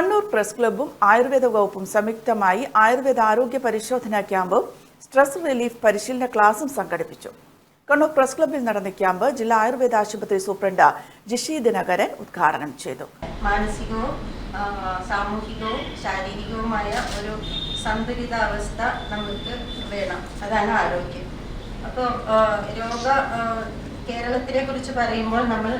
Kannur press ക്ലബ്ബും Ayurveda വകുപ്പും സംയുക്തമായി ആയുർവേദ ആരോഗ്യ പരിശോധനാ ക്യാമ്പും സ്ട്രെസ് റിലീഫ് പരിശീലന ക്ലാസും സംഘടിപ്പിച്ചു. കണ്ണൂർ പ്രസ് ക്ലബ്ബിൽ നടന്ന ക്യാമ്പ് ജില്ലാ ആയുർവേദ ആശുപത്രി സൂപ്രണ്ട് ജിഷി ദിനകരൻ ഉദ്ഘാടനം ചെയ്തു. മാനസികവും സാമൂഹികവും ശാരീരികവുമായ ഒരു സന്തുലിതാവസ്ഥ നമുക്ക് വേണം. അതാണ് ആരോഗ്യം. അപ്പോൾ രോഗ കേരളത്തിനെ കുറിച്ച് പറയുമ്പോൾ നമ്മൾ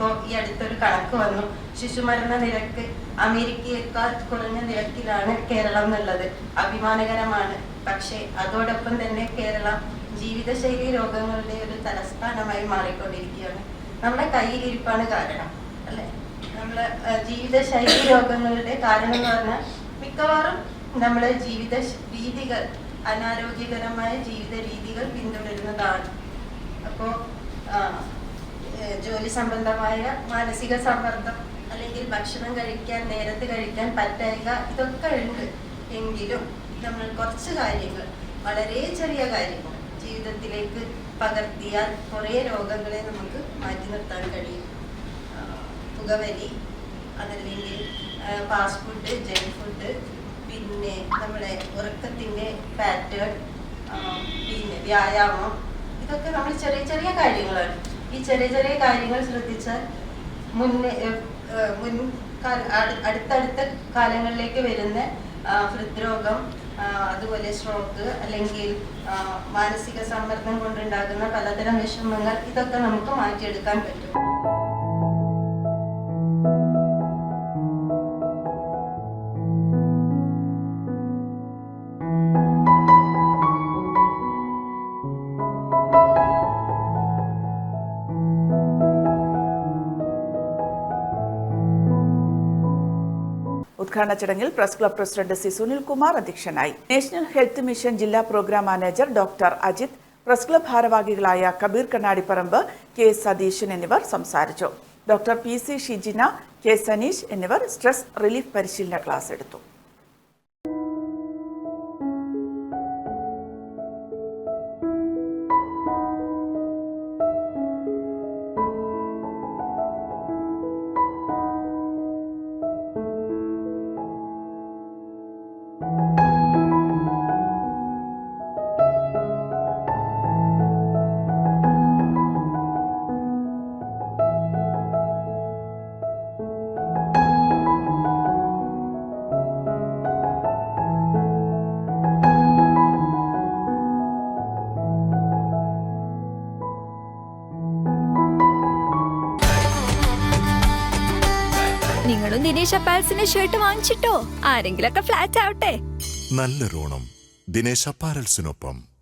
ഇപ്പോൾ ഈ അടുത്തൊരു കണക്ക് വന്നു. ശിശുമരണ നിരക്ക് അമേരിക്കയേക്കാൾ കുറഞ്ഞ നിരക്കിലാണ് കേരളം എന്നുള്ളത്. അഭിമാനകരമാണ്. പക്ഷേ അതോടൊപ്പം തന്നെ കേരളം ജീവിതശൈലി രോഗങ്ങളുടെ ഒരു തലസ്ഥാനമായി മാറിക്കൊണ്ടിരിക്കുകയാണ്. നമ്മുടെ കയ്യിലിരിപ്പാണ് കാരണം അല്ലെ? നമ്മളെ ജീവിതശൈലി രോഗങ്ങളുടെ കാരണം എന്ന് പറഞ്ഞാൽ മിക്കവാറും നമ്മുടെ ജീവിത രീതികൾ അനാരോഗ്യകരമായ ജീവിത രീതികൾ പിന്തുടരുന്നതാണ്. അപ്പോൾ ജോലി സംബന്ധമായ മാനസിക സമ്മർദ്ദം അല്ലെങ്കിൽ ഭക്ഷണം കഴിക്കാൻ നേരത്തെ കഴിക്കാൻ പറ്റായിക ഇതൊക്കെ ഉണ്ട്. എങ്കിലും നമ്മൾ കുറച്ച് കാര്യങ്ങൾ വളരെ ചെറിയ കാര്യങ്ങൾ ജീവിതത്തിലേക്ക് പകർത്തിയാൽ കുറേ രോഗങ്ങളെ നമുക്ക് മാറ്റി നിർത്താൻ കഴിയും. പുകവലി അതല്ലെങ്കിൽ ഫാസ്റ്റ് ഫുഡ് ജങ്ക് ഫുഡ് പിന്നെ നമ്മുടെ ഉറക്കത്തിന്റെ പാറ്റേൺ പിന്നെ വ്യായാമം ഇതൊക്കെ നമ്മൾ ചെറിയ ചെറിയ കാര്യങ്ങളാണ്. ഈ ചെറിയ ചെറിയ കാര്യങ്ങൾ ശ്രദ്ധിച്ചാൽ അടുത്തടുത്ത കാലങ്ങളിലേക്ക് വരുന്ന ഹൃദ്രോഗം അതുപോലെ സ്ട്രോക്ക് അല്ലെങ്കിൽ മാനസിക സമ്മർദ്ദം കൊണ്ടുണ്ടാകുന്ന പലതരം വിഷമങ്ങൾ ഇതൊക്കെ നമുക്ക് മാറ്റിയെടുക്കാൻ പറ്റും. ഉദ്ഘാടന ചടങ്ങിൽ press club president C Sunilkumar അധ്യക്ഷനായി. നാഷണൽ ഹെൽത്ത് മിഷൻ ജില്ലാ programme manager doctor Ajith press club ഭാരവാഹികളായ കബീർ കണ്ണാടിപ്പറമ്പ് കെ സതീശൻ എന്നിവർ സംസാരിച്ചു. Doctor P C Shijina K Saneesh എന്നിവർ സ്ട്രെസ് റിലീഫ് പരിശീലന ക്ലാസ് എടുത്തു. നിങ്ങളും ദിനേശ് അപ്പാൽസിന്റെ ഷർട്ട് വാങ്ങിച്ചിട്ടോ? ആരെങ്കിലൊക്കെ ഫ്ലാറ്റ് ആവട്ടെ. നല്ലൊരോണം ദിനേശ് അപ്പാരൽസിനൊപ്പം